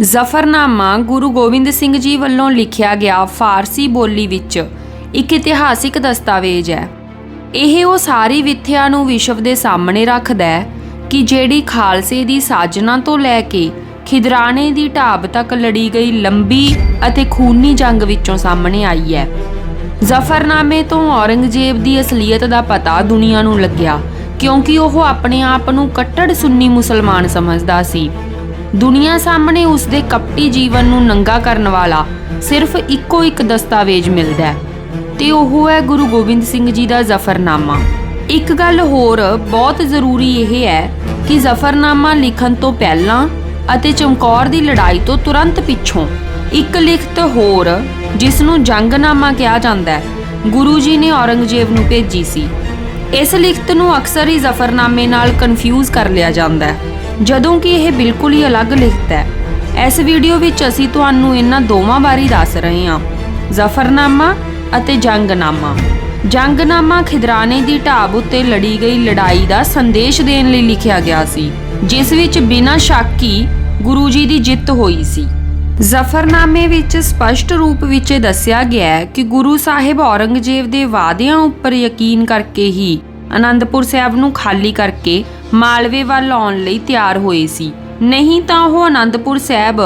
ਜ਼ਫਰਨਾਮਾ ਗੁਰੂ ਗੋਬਿੰਦ ਸਿੰਘ ਜੀ ਵੱਲੋਂ ਲਿਖਿਆ ਗਿਆ ਫਾਰਸੀ ਬੋਲੀ ਵਿੱਚ ਇੱਕ ਇਤਿਹਾਸਿਕ ਦਸਤਾਵੇਜ਼ ਹੈ। ਇਹ ਉਹ ਸਾਰੀ ਵਿਥਿਆ ਨੂੰ ਵਿਸ਼ਵ ਦੇ ਸਾਹਮਣੇ ਰੱਖਦਾ ਹੈ ਕਿ ਜਿਹੜੀ ਖਾਲਸੇ ਦੀ ਸਾਜਨਾ ਤੋਂ ਲੈ ਕੇ ਖਿਦਰਾਣੇ ਦੀ ਢਾਬ ਤੱਕ ਲੜੀ ਗਈ ਲੰਬੀ ਅਤੇ ਖੂਨੀ ਜੰਗ ਵਿੱਚੋਂ ਸਾਹਮਣੇ ਆਈ ਹੈ। ਜ਼ਫਰਨਾਮੇ ਤੋਂ ਔਰੰਗਜ਼ੇਬ ਦੀ ਅਸਲੀਅਤ ਦਾ ਪਤਾ ਦੁਨੀਆ ਨੂੰ ਲੱਗਿਆ, ਕਿਉਂਕਿ ਉਹ ਆਪਣੇ ਆਪ ਨੂੰ ਕੱਟੜ ਸੁੰਨੀ ਮੁਸਲਮਾਨ ਸਮਝਦਾ ਸੀ। ਦੁਨੀਆ ਸਾਹਮਣੇ ਉਸ ਦੇ ਕਪਟੀ ਜੀਵਨ ਨੂੰ ਨੰਗਾ ਕਰਨ ਵਾਲਾ ਸਿਰਫ ਇੱਕੋ ਇੱਕ ਦਸਤਾਵੇਜ਼ ਮਿਲਦਾ ਹੈ, ਤੇ ਉਹ ਹੈ ਗੁਰੂ ਗੋਬਿੰਦ ਸਿੰਘ ਜੀ ਦਾ ਜ਼ਫਰਨਾਮਾ। ਇੱਕ ਗੱਲ ਹੋਰ ਬਹੁਤ ਜ਼ਰੂਰੀ ਇਹ ਹੈ ਕਿ ਜ਼ਫਰਨਾਮਾ ਲਿਖਣ ਤੋਂ ਪਹਿਲਾਂ ਅਤੇ ਚਮਕੌਰ ਦੀ ਲੜਾਈ ਤੋਂ ਤੁਰੰਤ ਪਿੱਛੋਂ ਇੱਕ ਲਿਖਤ ਹੋਰ ਜਿਸ ਨੂੰ ਜੰਗਨਾਮਾ ਕਿਹਾ ਜਾਂਦਾ ਹੈ, ਗੁਰੂ ਜੀ ਨੇ ਔਰੰਗਜ਼ੇਬ ਨੂੰ ਭੇਜੀ ਸੀ। ਇਸ ਲਿਖਤ ਨੂੰ ਅਕਸਰ ਹੀ ਜ਼ਫਰਨਾਮੇ ਨਾਲ ਕਨਫਿਊਜ਼ ਕਰ ਲਿਆ ਜਾਂਦਾ ਹੈ। ਜਦੋਂ ਕਿ ਇਹ ਬਿਲਕੁਲ ਹੀ ਅਲੱਗ ਲਿਖਤ ਹੈ। ਇਸ ਵੀਡੀਓ ਵਿੱਚ ਅਸੀਂ ਤੁਹਾਨੂੰ ਇਹਨਾਂ ਦੋਵਾਂ ਬਾਰੇ ਦੱਸ ਰਹੇ ਹਾਂ। ਜ਼ਫਰਨਾਮਾ ਅਤੇ ਜੰਗਨਾਮਾ। ਜੰਗਨਾਮਾ ਖਿਦਰਾਣੇ ਦੀ ਢਾਬ ਉੱਤੇ ਲੜੀ ਗਈ ਲੜਾਈ ਦਾ ਸੰਦੇਸ਼ ਦੇਣ ਲਈ ਲਿਖਿਆ ਗਿਆ ਸੀ, ਜਿਸ ਵਿੱਚ ਬਿਨਾਂ ਸ਼ੱਕ ਹੀ ਗੁਰੂ ਜੀ ਦੀ ਜਿੱਤ ਹੋਈ ਸੀ। ਜ਼ਫਰਨਾਮੇ ਵਿੱਚ ਸਪਸ਼ਟ ਰੂਪ ਵਿੱਚ ਇਹ ਦੱਸਿਆ ਗਿਆ ਹੈ ਕਿ ਗੁਰੂ ਸਾਹਿਬ ਔਰੰਗਜ਼ੇਬ ਦੇ ਵਾਅਦਿਆਂ ਉੱਪਰ ਯਕੀਨ ਕਰਕੇ ਹੀ ਅਨੰਦਪੁਰ ਸਾਹਿਬ ਨੂੰ ਖਾਲੀ ਕਰਕੇ ਮਾਲਵੇ ਵੱਲ ਆਉਣ ਲਈ ਤਿਆਰ ਹੋਏ ਸੀ। ਨਹੀਂ ਤਾਂ ਉਹ ਆਨੰਦਪੁਰ ਸਾਹਿਬ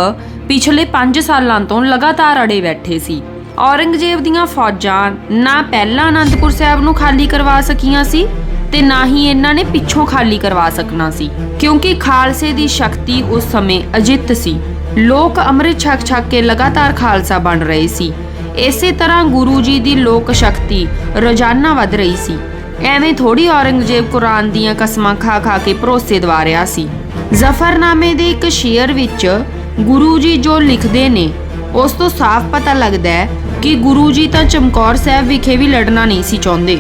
ਪਿਛਲੇ 5 ਸਾਲਾਂ ਤੋਂ ਲਗਾਤਾਰ ਅੜੇ ਬੈਠੇ ਸੀ। ਔਰੰਗਜ਼ੇਬ ਦੀਆਂ ਫੌਜਾਂ ਨਾ ਪਹਿਲਾਂ ਆਨੰਦਪੁਰ ਸਾਹਿਬ ਨੂੰ ਖਾਲੀ ਕਰਵਾ ਸਕੀਆਂ ਸੀ ਤੇ ਨਾ ਹੀ ਇਹਨਾਂ ਨੇ ਪਿੱਛੋਂ ਖਾਲੀ ਕਰਵਾ ਸਕਣਾ ਸੀ। ਕਿਉਂਕਿ ਖਾਲਸੇ ਦੀ ਸ਼ਕਤੀ ਉਸ ਸਮੇਂ ਅਜਿੱਤ ਸੀ। ਲੋਕ ਅੰਮ੍ਰਿਤ ਛਕ ਛਕ ਕੇ ਲਗਾਤਾਰ ਖਾਲਸਾ ਬਣ ਰਹੇ ਸੀ। ਇਸੇ ਤਰ੍ਹਾਂ ਗੁਰੂ ਜੀ ਦੀ ਲੋਕ ਸ਼ਕਤੀ ਰੋਜ਼ਾਨਾ ਵੱਧ ਰਹੀ ਸੀ। ਐਵੇਂ ਥੋੜੀ ਔਰੰਗਜ਼ੇਬ ਕੁਰਾਨ ਦੀਆਂ ਕਸਮਾਂ ਖਾ ਖਾ ਕੇ ਭਰੋਸੇ ਦਵਾ ਰਿਹਾ ਸੀ। ਜ਼ਫਰਨਾਮੇ ਦੇ ਇੱਕ ਸ਼ੇਅਰ ਵਿੱਚ ਗੁਰੂ ਜੀ ਜੋ ਲਿਖਦੇ ਨੇ, ਉਸ ਤੋਂ ਸਾਫ਼ ਪਤਾ ਲੱਗਦਾ ਹੈ ਕਿ ਗੁਰੂ ਜੀ ਤਾਂ ਚਮਕੌਰ ਸਾਹਿਬ ਵਿਖੇ ਵੀ ਲੜਨਾ ਨਹੀਂ ਸੀ ਚਾਹੁੰਦੇ।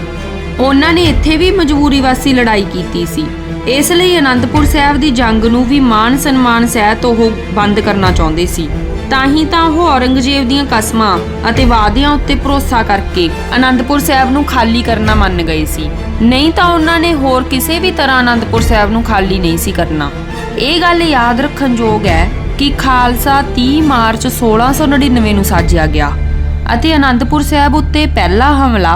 ਉਹਨਾਂ ਨੇ ਇੱਥੇ ਵੀ ਮਜਬੂਰੀ ਵਾਸੀ ਲੜਾਈ ਕੀਤੀ ਸੀ। ਇਸ ਲਈ ਅਨੰਦਪੁਰ ਸਾਹਿਬ ਦੀ ਜੰਗ ਨੂੰ ਵੀ ਮਾਨ ਸਨਮਾਨ ਸਹਿਤ ਉਹ ਬੰਦ ਕਰਨਾ ਚਾਹੁੰਦੇ ਸੀ। ਤਾਂ ਹੀ ਤਾਂ ਉਹ ਔਰੰਗਜ਼ੇਬ ਦੀਆਂ ਕਸਮਾਂ ਅਤੇ ਵਾਅਦਿਆਂ ਉੱਤੇ ਭਰੋਸਾ ਕਰਕੇ ਅਨੰਦਪੁਰ ਸਾਹਿਬ ਨੂੰ ਖਾਲੀ ਕਰਨਾ ਮੰਨ ਗਏ ਸੀ। ਨਹੀਂ ਤਾਂ ਉਹਨਾਂ ਨੇ ਹੋਰ ਕਿਸੇ ਵੀ ਤਰ੍ਹਾਂ ਅਨੰਦਪੁਰ ਸਾਹਿਬ ਨੂੰ ਖਾਲੀ ਨਹੀਂ ਸੀ ਕਰਨਾ। ਇਹ ਗੱਲ ਯਾਦ ਰੱਖਣ ਯੋਗ ਹੈ ਕਿ ਖਾਲਸਾ 30 ਮਾਰਚ 1699 ਨੂੰ ਸਾਜਿਆ ਗਿਆ ਅਤੇ ਅਨੰਦਪੁਰ ਸਾਹਿਬ ਉੱਤੇ ਪਹਿਲਾ ਹਮਲਾ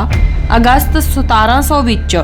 ਅਗਸਤ 1700 ਵਿੱਚ,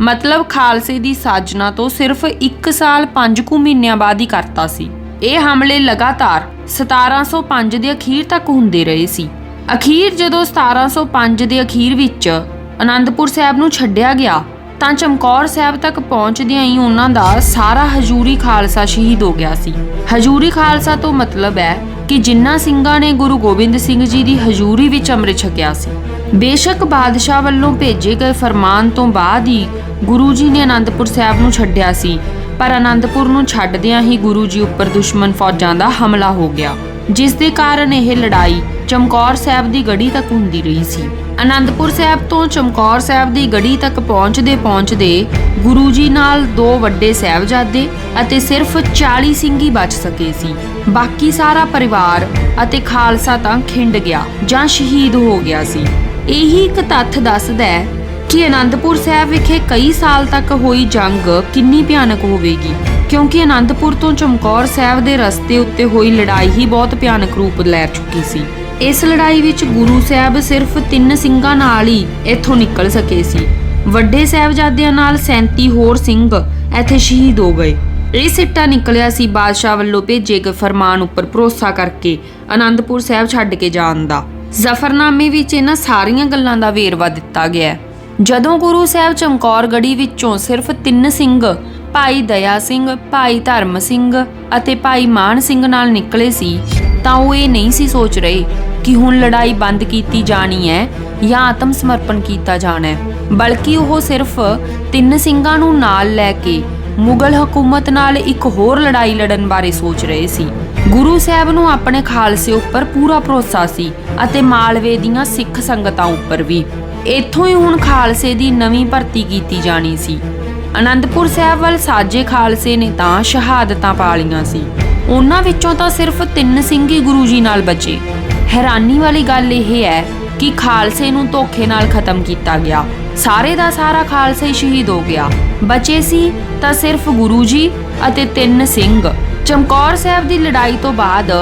ਮਤਲਬ ਖਾਲਸੇ ਦੀ ਸਾਜਨਾ ਤੋਂ ਸਿਰਫ 1 ਸਾਲ 5 ਕੁ ਮਹੀਨਿਆਂ ਬਾਅਦ ਹੀ ਕਰਤਾ ਸੀ। ਇਹ ਹਮਲੇ ਲਗਾਤਾਰ 1705 ਦੇ ਅਖੀਰ ਤੱਕ ਹੁੰਦੇ ਰਹੇ ਸੀ। ਅਖੀਰ ਜਦੋਂ 1705 ਦੇ ਅਖੀਰ ਵਿੱਚ ਅਨੰਦਪੁਰ ਸਾਹਿਬ ਨੂੰ ਛੱਡਿਆ ਗਿਆ, ਤਾਂ ਚਮਕੌਰ ਸਾਹਿਬ ਤੱਕ ਪਹੁੰਚਦਿਆਂ ਹੀ ਉਹਨਾਂ ਦਾ ਸਾਰਾ ਹਜੂਰੀ ਖਾਲਸਾ ਸ਼ਹੀਦ ਹੋ ਗਿਆ ਸੀ। ਹਜੂਰੀ ਖਾਲਸਾ ਤੋਂ ਮਤਲਬ ਹੈ ਕਿ ਜਿਨ੍ਹਾਂ ਸਿੰਘਾਂ ਨੇ ਗੁਰੂ ਗੋਬਿੰਦ ਸਿੰਘ ਜੀ ਦੀ ਹਜੂਰੀ ਵਿੱਚ ਅੰਮ੍ਰਿਤ ਛਕਿਆ ਸੀ। ਬੇਸ਼ੱਕ ਬਾਦਸ਼ਾਹ ਵੱਲੋਂ ਭੇਜੇ ਗਏ ਫਰਮਾਨ ਤੋਂ ਬਾਅਦ ਹੀ ਗੁਰੂ ਜੀ ਨੇ ਅਨੰਦਪੁਰ ਸਾਹਿਬ ਨੂੰ ਛੱਡਿਆ ਸੀ ਪਰ ਆਨੰਦਪੁਰ ਨੂੰ ਛੱਡਦਿਆਂ ਹੀ ਗੁਰੂ ਜੀ ਉੱਪਰ ਦੁਸ਼ਮਣ ਫੌਜਾਂ ਦਾ ਹਮਲਾ ਹੋ ਗਿਆ, ਜਿਸ ਦੇ ਕਾਰਨ ਇਹ ਲੜਾਈ ਚਮਕੌਰ ਸਾਹਿਬ ਦੀ ਗੜੀ ਤੱਕ ਹੁੰਦੀ ਰਹੀ ਸੀ। ਆਨੰਦਪੁਰ ਸਾਹਿਬ ਤੋਂ ਚਮਕੌਰ ਸਾਹਿਬ ਦੀ ਗੜੀ ਤੱਕ ਪਹੁੰਚਦੇ ਪਹੁੰਚਦੇ ਗੁਰੂ ਜੀ ਨਾਲ ਦੋ ਵੱਡੇ ਸਾਹਿਬਜ਼ਾਦੇ ਅਤੇ ਸਿਰਫ 40 ਸਿੰਘ ਹੀ ਬਚ ਸਕੇ ਸੀ। ਬਾਕੀ ਸਾਰਾ ਪਰਿਵਾਰ ਅਤੇ ਖਾਲਸਾ ਤਾਂ ਖਿੰਡ ਗਿਆ ਜਾਂ ਸ਼ਹੀਦ ਹੋ ਗਿਆ ਸੀ। ਇਹੀ ਇੱਕ ਤੱਥ ਦੱਸਦਾ ਹੈ ਕਿ ਆਨੰਦਪੁਰ ਸਾਹਿਬ ਵਿਖੇ ਕਈ ਸਾਲ ਤੱਕ ਹੋਈ ਜੰਗ ਕਿੰਨੀ ਭਿਆਨਕ ਹੋਵੇਗੀ? ਕਿਉਂਕਿ ਅਨੰਦਪੁਰ ਤੋਂ ਚਮਕੌਰ ਸਾਹਿਬ ਦੇ ਰਸਤੇ ਉੱਤੇ ਹੋਈ ਲੜਾਈ ਹੀ ਬਹੁਤ ਭਿਆਨਕ ਰੂਪ ਲੈ ਚੁੱਕੀ ਸੀ। ਇਸ ਲੜਾਈ ਵਿੱਚ ਗੁਰੂ ਸਾਹਿਬ ਸਿਰਫ ਤਿੰਨ ਸਿੰਘਾਂ ਨਾਲ ਹੀ ਇੱਥੋਂ ਨਿਕਲ ਸਕੇ ਸੀ। ਵੱਡੇ ਸਾਹਿਬਜ਼ਾਦਿਆਂ ਨਾਲ 37 ਹੋਰ ਸਿੰਘ ਇੱਥੇ ਸ਼ਹੀਦ ਹੋ ਗਏ। ਇਹ ਸਿੱਟਾ ਨਿਕਲਿਆ ਸੀ ਬਾਦਸ਼ਾਹ ਵੱਲੋਂ ਭੇਜੇ ਗਏ ਫਰਮਾਨ ਉੱਪਰ ਭਰੋਸਾ ਕਰਕੇ ਆਨੰਦਪੁਰ ਸਾਹਿਬ ਛੱਡ ਕੇ ਜਾਣ ਦਾ। ਜ਼ਫਰਨਾਮੇ ਵਿੱਚ ਇਹਨਾਂ ਸਾਰੀਆਂ ਗੱਲਾਂ ਦਾ ਵੇਰਵਾ ਦਿੱਤਾ ਗਿਆ ਹੈ। ਜਦੋਂ ਗੁਰੂ ਸਾਹਿਬ ਚਮਕੌਰ ਗੜੀ ਵਿੱਚੋਂ ਸਿਰਫ ਤਿੰਨ ਸਿੰਘ, ਭਾਈ ਦਇਆ ਸਿੰਘ, ਭਾਈ ਧਰਮ ਸਿੰਘ ਅਤੇ ਭਾਈ ਮਾਨ ਸਿੰਘ ਨਾਲ ਨਿਕਲੇ ਸੀ, ਤਾਂ ਉਹ ਇਹ ਨਹੀਂ ਸੀ ਸੋਚ ਰਹੇ ਕਿ ਹੁਣ ਲੜਾਈ ਬੰਦ ਕੀਤੀ ਜਾਣੀ ਹੈ ਜਾਂ ਆਤਮ ਸਮਰਪਣ ਕੀਤਾ ਜਾਣਾ ਹੈ, ਬਲਕਿ ਉਹ ਸਿਰਫ ਤਿੰਨ ਸਿੰਘਾਂ ਨੂੰ ਨਾਲ ਲੈ ਕੇ ਮੁਗਲ ਹਕੂਮਤ ਨਾਲ ਇੱਕ ਹੋਰ ਲੜਾਈ ਲੜਨ ਬਾਰੇ ਸੋਚ ਰਹੇ ਸੀ। ਗੁਰੂ ਸਾਹਿਬ ਨੂੰ ਆਪਣੇ ਖਾਲਸੇ ਉੱਪਰ ਪੂਰਾ ਭਰੋਸਾ ਸੀ ਅਤੇ ਮਾਲਵੇ ਦੀਆਂ ਸਿੱਖ ਸੰਗਤਾਂ ਉੱਪਰ ਵੀ। ਇੱਥੋਂ ਹੀ ਹੁਣ ਖਾਲਸੇ ਦੀ ਨਵੀਂ ਭਰਤੀ ਕੀਤੀ ਜਾਣੀ ਸੀ। ਅਨੰਦਪੁਰ ਸਾਹਿਬ ਵੱਲ ਸਾਜੇ ਖਾਲਸੇ ਨੇ ਤਾਂ ਸ਼ਹਾਦਤਾਂ ਪਾਲੀਆਂ ਸੀ। ਉਹਨਾਂ ਵਿੱਚੋਂ ਤਾਂ ਸਿਰਫ ਤਿੰਨ ਸਿੰਘ ਹੀ ਗੁਰੂ ਜੀ ਨਾਲ ਬਚੇ। ਹੈਰਾਨੀ ਵਾਲੀ ਗੱਲ ਇਹ ਹੈ ਕਿ ਖਾਲਸੇ ਨੂੰ ਧੋਖੇ ਨਾਲ ਖਤਮ ਕੀਤਾ ਗਿਆ। ਸਾਰੇ ਦਾ ਸਾਰਾ ਖਾਲਸਾ ਹੀ ਸ਼ਹੀਦ ਹੋ ਗਿਆ। ਬਚੇ ਸੀ ਤਾਂ ਸਿਰਫ ਗੁਰੂ ਜੀ ਅਤੇ ਤਿੰਨ ਸਿੰਘ। ਚਮਕੌਰ ਸਾਹਿਬ ਦੀ ਲੜਾਈ ਤੋਂ ਬਾਅਦ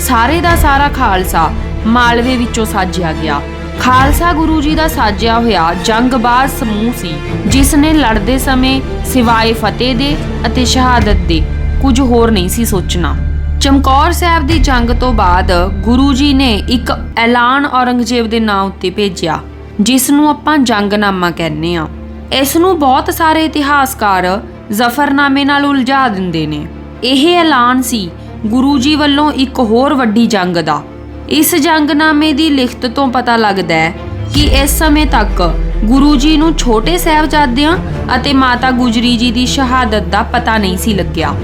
ਸਾਰੇ ਦਾ ਸਾਰਾ ਖਾਲਸਾ ਮਾਲਵੇ ਵਿੱਚੋਂ ਸਾਜਿਆ ਗਿਆ। ਖਾਲਸਾ ਗੁਰੂ ਜੀ ਦਾ ਸਾਜਿਆ ਹੋਇਆ ਜੰਗਬਾਜ਼ ਸਮੂਹ ਸੀ, ਜਿਸ ਨੇ ਲੜਦੇ ਸਮੇਂ ਸਿਵਾਏ ਫਤਿਹ ਦੇ ਅਤੇ ਸ਼ਹਾਦਤ ਦੇ ਕੁਝ ਹੋਰ ਨਹੀਂ ਸੀ ਸੋਚਣਾ। ਚਮਕੌਰ ਸਾਹਿਬ ਦੀ ਜੰਗ ਤੋਂ ਬਾਅਦ ਗੁਰੂ ਜੀ ਨੇ ਇੱਕ ਐਲਾਨ ਔਰੰਗਜ਼ੇਬ ਦੇ ਨਾਂ ਉੱਤੇ ਭੇਜਿਆ, ਜਿਸ ਨੂੰ ਆਪਾਂ ਜੰਗਨਾਮਾ ਕਹਿੰਦੇ ਆ ਇਸ ਨੂੰ ਬਹੁਤ ਸਾਰੇ ਇਤਿਹਾਸਕਾਰ ਜ਼ਫਰਨਾਮੇ ਨਾਲ ਉਲਝਾ ਦਿੰਦੇ ਨੇ। ਇਹ ਐਲਾਨ ਸੀ ਗੁਰੂ ਜੀ ਵੱਲੋਂ ਇੱਕ ਹੋਰ ਵੱਡੀ ਜੰਗ ਦਾ। ਇਸ ਜੰਗਨਾਮੇ ਦੀ ਲਿਖਤ ਤੋਂ ਪਤਾ ਲੱਗਦਾ ਹੈ ਕਿ ਇਸ ਸਮੇਂ ਤੱਕ ਗੁਰੂ ਜੀ ਨੂੰ ਛੋਟੇ ਸਾਹਿਬਜ਼ਾਦਿਆਂ ਅਤੇ ਮਾਤਾ ਗੁਜਰੀ ਜੀ ਦੀ ਸ਼ਹਾਦਤ ਦਾ ਪਤਾ ਨਹੀਂ ਸੀ ਲੱਗਿਆ।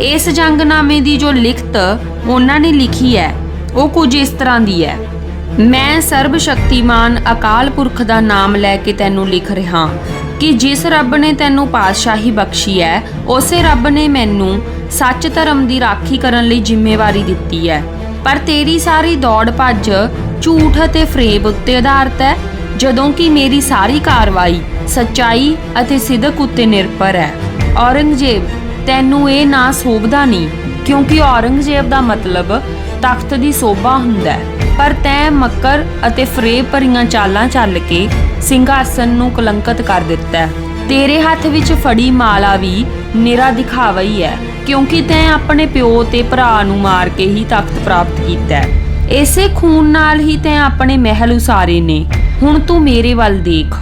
ਇਸ ਜੰਗਨਾਮੇ ਦੀ ਜੋ ਲਿਖਤ ਉਹਨਾਂ ਨੇ ਲਿਖੀ ਹੈ, ਉਹ ਕੁਝ ਇਸ ਤਰ੍ਹਾਂ ਦੀ ਹੈ। ਮੈਂ ਸਰਬ ਸ਼ਕਤੀਮਾਨ ਅਕਾਲ ਪੁਰਖ ਦਾ ਨਾਮ ਲੈ ਕੇ ਤੈਨੂੰ ਲਿਖ ਰਿਹਾ ਕਿ ਜਿਸ ਰੱਬ ਨੇ ਤੈਨੂੰ ਪਾਤਸ਼ਾਹੀ ਬਖਸ਼ੀ ਹੈ, ਉਸੇ ਰੱਬ ਨੇ ਮੈਨੂੰ ਸੱਚ ਧਰਮ ਦੀ ਰਾਖੀ ਕਰਨ ਲਈ ਜ਼ਿੰਮੇਵਾਰੀ ਦਿੱਤੀ ਹੈ। ਪਰ ਤੇਰੀ ਸਾਰੀ ਦੌੜ ਭੱਜ ਝੂਠ ਅਤੇ ਫਰੇਬ ਉੱਤੇ ਆਧਾਰਿਤ ਹੈ, ਜਦੋਂ ਕਿ ਮੇਰੀ ਸਾਰੀ ਕਾਰਵਾਈ ਸੱਚਾਈ ਅਤੇ ਸਿਦਕ ਉੱਤੇ ਨਿਰਭਰ ਹੈ। ਔਰੰਗਜ਼ੇਬ, ਤੈਨੂੰ ਇਹ ਨਾ ਸੋਭਦਾ ਨਹੀਂ, ਕਿਉਂਕਿ ਔਰੰਗਜ਼ੇਬ ਦਾ ਮਤਲਬ ਤਖਤ ਦੀ ਸੋਭਾ ਹੁੰਦਾ ਹੈ। ਪਰ ਤੈਂ ਮੱਕਰ ਅਤੇ ਫਰੇਬ ਭਰੀਆਂ ਚਾਲਾਂ ਚੱਲ ਕੇ ਸਿੰਘਾਸਨ ਨੂੰ ਕਲੰਕਤ ਕਰ ਦਿੱਤਾ ਹੈ। ਤੇਰੇ ਹੱਥ ਵਿੱਚ ਫੜੀ ਮਾਲਾ ਵੀ ਨਿਰਾ ਦਿਖਾਵਾ ਹੀ ਹੈ। ਕਿਉਂਕਿ ਤੈਂ ਆਪਣੇ ਪਿਓ ਤੇ ਭਰਾ ਨੂੰ ਮਾਰ ਕੇ ਹੀ ਤਖਤ ਪ੍ਰਾਪਤ ਕੀਤਾ ਹੈ। ਇਸੇ ਖੂਨ ਨਾਲ ਹੀ ਤੈਂ ਆਪਣੇ ਮਹਿਲ ਉਸਾਰੇ ਨੇ। ਹੁਣ ਤੂੰ ਮੇਰੇ ਵੱਲ ਦੇਖ।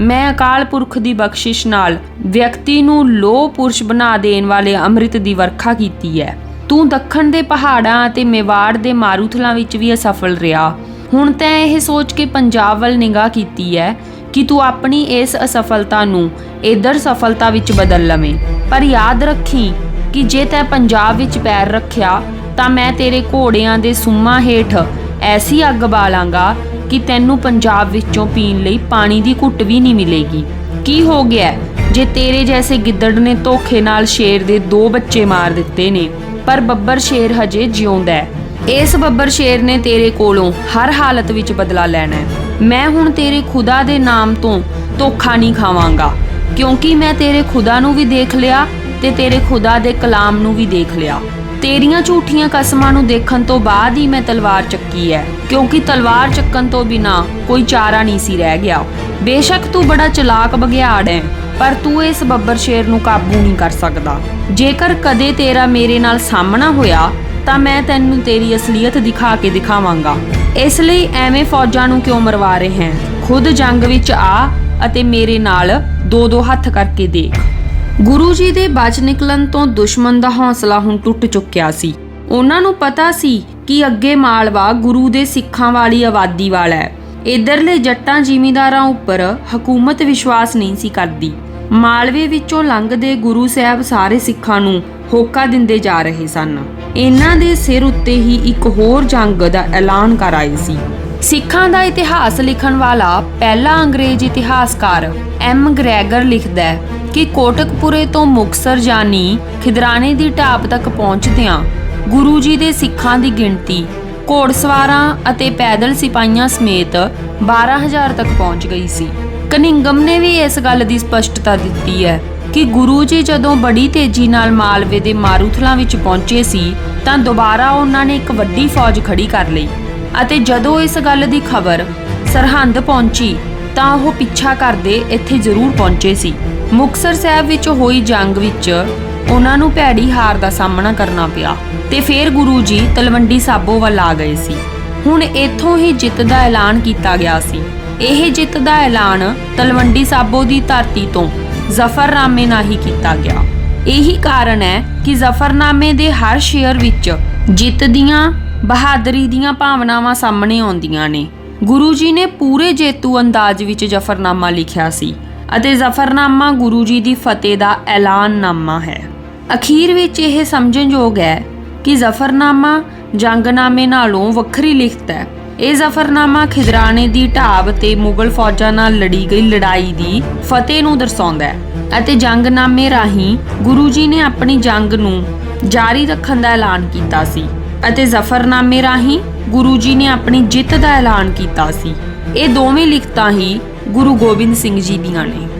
ਮੈਂ ਅਕਾਲ ਪੁਰਖ ਦੀ ਬਖਸ਼ਿਸ਼ ਨਾਲ ਵਿਅਕਤੀ ਨੂੰ ਲੋਹ ਪੁਰਸ਼ ਬਣਾ ਦੇਣ ਵਾਲੇ ਅੰਮ੍ਰਿਤ ਦੀ ਵਰਖਾ ਕੀਤੀ ਹੈ। ਤੂੰ ਦੱਖਣ ਦੇ ਪਹਾੜਾਂ ਅਤੇ ਮੇਵਾੜ ਦੇ ਮਾਰੂਥਲਾਂ ਵਿੱਚ ਵੀ ਅਸਫਲ ਰਿਹਾ। ਹੁਣ ਤੈਂ ਇਹ ਸੋਚ ਕੇ ਪੰਜਾਬ ਵੱਲ ਨਿਗਾਹ ਕੀਤੀ ਹੈ ਕਿ ਤੂੰ ਆਪਣੀ ਇਸ ਅਸਫਲਤਾ ਨੂੰ ਇਧਰ ਸਫਲਤਾ ਵਿੱਚ ਬਦਲ ਲਵੇਂ। ਪਰ ਯਾਦ ਰੱਖੀ ਕਿ ਜੇ ਤੈਂ ਪੰਜਾਬ ਵਿੱਚ ਪੈਰ ਰੱਖਿਆ, ਤਾਂ ਮੈਂ ਤੇਰੇ ਘੋੜਿਆਂ ਦੇ ਸੁੰਮਾਂ ਹੇਠ ਐਸੀ ਅੱਗ ਬਾਲਾਂਗਾ ਕਿ ਤੈਨੂੰ ਪੰਜਾਬ ਵਿੱਚੋਂ ਪੀਣ ਲਈ ਪਾਣੀ ਦੀ ਘੁੱਟ ਵੀ ਨਹੀਂ ਮਿਲੇਗੀ। ਕੀ ਹੋ ਗਿਆ? ਜੇ ਤੇਰੇ ਜੈਸੇ ਗਿੱਦੜ ਨੇ ਧੋਖੇ ਨਾਲ ਸ਼ੇਰ ਦੇ ਦੋ ਬੱਚੇ ਮਾਰ ਦਿੱਤੇ ਨੇ, ਪਰ ਬੱਬਰ ਸ਼ੇਰ ਹਜੇ ਜਿਉਂਦਾ ਹੈ। ਇਸ ਬੱਬਰ ਸ਼ੇਰ ਨੇ ਤੇਰੇ ਕੋਲੋਂ ਹਰ ਹਾਲਤ ਵਿੱਚ ਬਦਲਾ ਲੈਣਾ ਹੈ। ਮੈਂ ਹੁਣ ਤੇਰੇ ਖੁਦਾ ਦੇ ਨਾਮ ਤੋਂ ਧੋਖਾ ਨਹੀਂ ਖਾਵਾਂਗਾ, ਕਿਉਂਕਿ ਮੈਂ ਤੇਰੇ ਖੁਦਾ ਨੂੰ ਵੀ ਦੇਖ ਲਿਆ ਤੇ ਤੇਰੇ ਖੁਦਾ ਦੇ ਕਲਾਮ ਨੂੰ ਵੀ ਦੇਖ ਲਿਆ। ਤੇਰੀਆਂ ਝੂਠੀਆਂ ਕਸਮਾਂ ਨੂੰ ਦੇਖਣ ਤੋਂ ਬਾਅਦ ਹੀ ਮੈਂ ਤਲਵਾਰ ਚੱਕੀ ਹੈ ਕਿਉਂਕਿ ਤਲਵਾਰ ਚੱਕਣ ਤੋਂ ਬਿਨਾ ਕੋਈ ਚਾਰਾ ਨਹੀਂ ਸੀ ਰਹਿ ਗਿਆ। ਬੇਸ਼ੱਕ ਤੂੰ ਬੜਾ ਚਲਾਕ ਬਗਿਆੜ ਹੈ ਪਰ ਤੂੰ ਇਸ ਬੱਬਰ ਸ਼ੇਰ ਨੂੰ ਕਾਬੂ ਨਹੀਂ ਕਰ ਸਕਦਾ। ਜੇਕਰ ਕਦੇ ਤੇਰਾ ਮੇਰੇ ਨਾਲ ਸਾਹਮਣਾ ਹੋਇਆ, ਤਾਂ ਮੈਂ ਤੈਨੂੰ ਤੇਰੀ ਅਸਲੀਅਤ ਦਿਖਾ ਕੇ ਦਿਖਾਵਾਂਗਾ। ਇਸ ਲਈ ਐਵੇਂ ਫੌਜਾਂ ਨੂੰ ਕਿਉਂ ਮਰਵਾ ਰਹੇ ਹੈ? ਖੁਦ ਜੰਗ ਵਿੱਚ ਆ ਅਤੇ ਮੇਰੇ ਨਾਲ ਦੋ ਦੋ ਹੱਥ ਕਰਕੇ ਦੇਖ। ਗੁਰੂ ਜੀ ਦੇ ਬਚ ਨਿਕਲਣ ਤੋਂ ਦੁਸ਼ਮਣ ਦਾ ਹੌਸਲਾ ਹੁਣ ਟੁੱਟ ਚੁੱਕਿਆ ਸੀ। ਉਹਨਾਂ ਨੂੰ ਪਤਾ ਸੀ ਕਿ ਅੱਗੇ ਮਾਲਵਾ ਗੁਰੂ ਦੇ ਸਿੱਖਾਂ ਵਾਲੀ ਆਬਾਦੀ ਵਾਲਾ ਹੈ। ਇਧਰਲੇ ਜੱਟਾਂ ਜ਼ਿਮੀਂਦਾਰਾਂ ਉੱਪਰ ਹਕੂਮਤ ਵਿਸ਼ਵਾਸ ਨਹੀਂ ਸੀ ਕਰਦੀ। ਮਾਲਵੇ ਵਿੱਚੋਂ ਲੰਘਦੇ ਗੁਰੂ ਸਾਹਿਬ ਸਾਰੇ ਸਿੱਖਾਂ ਨੂੰ ਹੋਕਾ ਦਿੰਦੇ ਜਾ ਰਹੇ ਸਨ। ਇਹਨਾਂ ਦੇ ਸਿਰ ਉੱਤੇ ਹੀ ਇੱਕ ਹੋਰ ਜੰਗ ਦਾ ਐਲਾਨ ਕਰ ਆਏ ਸੀ। ਸਿੱਖਾਂ ਦਾ ਇਤਿਹਾਸ ਲਿਖਣ ਵਾਲਾ ਪਹਿਲਾ ਅੰਗਰੇਜ਼ ਇਤਿਹਾਸਕਾਰ ਐਮ ਗ੍ਰੈਗਰ ਲਿਖਦਾ ਹੈ ਕਿ ਕੋਟਕਪੁਰੇ ਤੋਂ ਮੁਕਸਰ ਜਾਨੀ ਖਿਦਰਾਣੇ ਦੀ ਢਾਬ ਤੱਕ ਪਹੁੰਚਦਿਆਂ ਗੁਰੂ ਜੀ ਦੇ ਸਿੱਖਾਂ ਦੀ ਗਿਣਤੀ, ਘੋੜਸਵਾਰਾਂ ਅਤੇ ਪੈਦਲ ਸਿਪਾਹੀਆਂ ਸਮੇਤ 12000 ਤੱਕ ਪਹੁੰਚ ਗਈ ਸੀ। ਕਨਿੰਗਮ ਨੇ ਵੀ ਇਸ ਗੱਲ ਦੀ ਸਪਸ਼ਟਤਾ ਦਿੱਤੀ ਹੈ ਕਿ ਗੁਰੂ ਜੀ ਜਦੋਂ ਬੜੀ ਤੇਜ਼ੀ ਨਾਲ ਮਾਲਵੇ ਦੇ ਮਾਰੂਥਲਾਂ ਵਿੱਚ ਪਹੁੰਚੇ ਸੀ, ਤਾਂ ਦੁਬਾਰਾ ਉਹਨਾਂ ਨੇ ਇੱਕ ਵੱਡੀ ਫੌਜ ਖੜੀ ਕਰ ਲਈ ਅਤੇ ਜਦੋਂ ਇਸ ਗੱਲ ਦੀ ਖਬਰ ਸਰਹੰਦ ਪਹੁੰਚੀ, ਤਾਂ ਉਹ ਪਿੱਛਾ ਕਰਦੇ ਇੱਥੇ ਜ਼ਰੂਰ ਪਹੁੰਚੇ ਸੀ। ਮੁਕਸਰ ਸਾਹਿਬ ਵਿੱਚ ਹੋਈ ਜੰਗ ਵਿੱਚ ਉਹਨਾਂ ਨੂੰ ਭੈੜੀ ਹਾਰ ਦਾ ਸਾਹਮਣਾ ਕਰਨਾ ਪਿਆ ਤੇ ਫਿਰ ਗੁਰੂ ਜੀ ਤਲਵੰਡੀ ਸਾਬੋ ਵੱਲ ਆ ਗਏ ਸੀ। ਹੁਣ ਇੱਥੋਂ ਹੀ ਜਿੱਤ ਦਾ ਐਲਾਨ ਕੀਤਾ ਗਿਆ ਸੀ। ਇਹ ਜਿੱਤ ਦਾ ਐਲਾਨ ਤਲਵੰਡੀ ਸਾਬੋ ਦੀ ਧਰਤੀ ਤੋਂ ਜ਼ਫਰਨਾਮੇ ਨਾਲ ਹੀ ਕੀਤਾ ਗਿਆ। ਇਹੀ ਕਾਰਨ ਹੈ ਕਿ ਜ਼ਫਰਨਾਮੇ ਦੇ ਹਰ ਸ਼ੇਅਰ ਵਿੱਚ ਜਿੱਤ ਦੀਆਂ, ਬਹਾਦਰੀ ਦੀਆਂ ਭਾਵਨਾਵਾਂ ਸਾਹਮਣੇ ਆਉਂਦੀਆਂ ਨੇ। ਗੁਰੂ ਜੀ ਨੇ ਪੂਰੇ ਜੇਤੂ ਅੰਦਾਜ਼ ਵਿੱਚ ਜ਼ਫਰਨਾਮਾ ਲਿਖਿਆ ਸੀ। ਅਤੇ ਜ਼ਫਰਨਾਮਾ ਗੁਰੂ ਜੀ ਦੀ ਫਤਿਹ ਦਾ ਐਲਾਨਨਾਮਾ ਹੈ। ਅਖੀਰ ਵਿੱਚ ਇਹ ਸਮਝਣਯੋਗ ਹੈ ਕਿ ਜ਼ਫਰਨਾਮਾ ਜੰਗਨਾਮੇ ਨਾਲੋਂ ਵੱਖਰੀ ਲਿਖਤ ਹੈ। ਇਹ ਜ਼ਫਰਨਾਮਾ ਖਿਦਰਾਣੇ ਦੀ ਢਾਬ ਤੇ ਮੁਗਲ ਫੌਜਾਂ ਨਾਲ ਲੜੀ ਗਈ ਲੜਾਈ ਦੀ ਫਤਿਹ ਨੂੰ ਦਰਸਾਉਂਦਾ ਹੈ ਅਤੇ ਜੰਗਨਾਮੇ ਰਾਹੀਂ ਗੁਰੂ ਜੀ ਨੇ ਆਪਣੀ ਜੰਗ ਨੂੰ ਜਾਰੀ ਰੱਖਣ ਦਾ ਐਲਾਨ ਕੀਤਾ ਸੀ ਅਤੇ ਜ਼ਫਰਨਾਮੇ ਰਾਹੀਂ ਗੁਰੂ ਜੀ ਨੇ ਆਪਣੀ ਜਿੱਤ ਦਾ ਐਲਾਨ ਕੀਤਾ ਸੀ। ਇਹ ਦੋਵੇਂ ਲਿਖਤਾਂ ਹੀ ਗੁਰੂ ਗੋਬਿੰਦ ਸਿੰਘ ਜੀ ਦੀਆਂ ਨੇ।